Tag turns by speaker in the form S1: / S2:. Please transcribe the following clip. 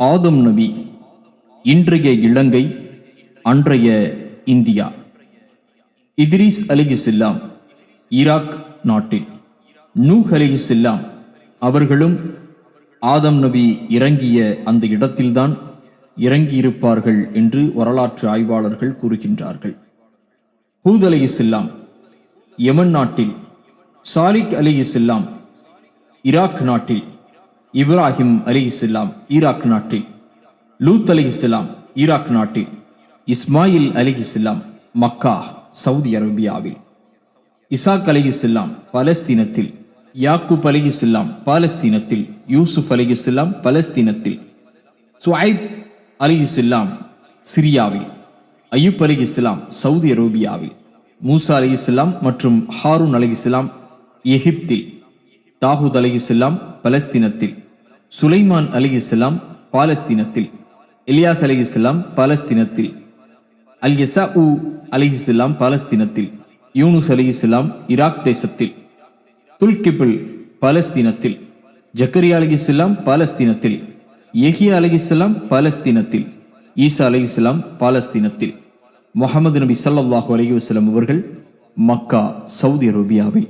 S1: ஆதம் நபி இன்றைய இலங்கை அன்றைய இந்தியா. இத்ரீஸ் அலிகிசில்லாம் ஈராக் நாட்டில். நூஹ் அலிகிசில்லாம் அவர்களும் ஆதம் நபி இறங்கிய அந்த இடத்தில்தான் இறங்கியிருப்பார்கள் என்று வரலாற்று ஆய்வாளர்கள் கூறுகின்றார்கள். ஹூத் அலிகிசில்லாம் யமன் நாட்டில் சாலிக் அலிகிசில்லாம் ஈராக் நாட்டில் இப்ராஹிம் அலிஹிஸ்லாம் ஈராக் நாட்டில் லூத் அலிஹிஸ்லாம் ஈராக் நாட்டில் இஸ்மாயில் அலிஹிஸ்லாம் மக்கா சவுதி அரேபியாவில் இசாக் அலிஹிஸ்லாம் பலஸ்தீனத்தில் யாக்கூப் அலிஹிஸ்லாம் பாலஸ்தீனத்தில் யூசுப் அலிஹிஸ்லாம் பலஸ்தீனத்தில் சுஹைப் அலி இஸ்லாம் சிரியாவில் அயூப் அலி இஸ்லாம் சவுதி அரேபியாவில் மூசா அலிஹிஸ்லாம் மற்றும் ஹாரூன் அலிஹிஸ்லாம் எகிப்தில் தாகூத் அலிஹிஸ்லாம் பலஸ்தீனத்தில் சுலைமான் அலிஹிஸ்லாம் பாலஸ்தீனத்தில் இலியாஸ் அலிஹிஸ்லாம் பாலஸ்தீனத்தில் அல் எசா உ அலிஹிஸ்லாம் பாலஸ்தீனத்தில் யூனுஸ் அலிஹிஸ்லாம் ஈராக் தேசத்தில் துல்கிபிள் பாலஸ்தீனத்தில் ஜக்கரியா அலிஹிஸ்லாம் பாலஸ்தீனத்தில் எஹியா அலிஹிஸ்லாம் பாலஸ்தீனத்தில் ஈசா அலிஹிஸ்லாம் பாலஸ்தீனத்தில். முகமது நபி சல்லாஹூ அலைஹி வஸல்லம் அவர்கள் மக்கா சவுதி அரேபியாவில்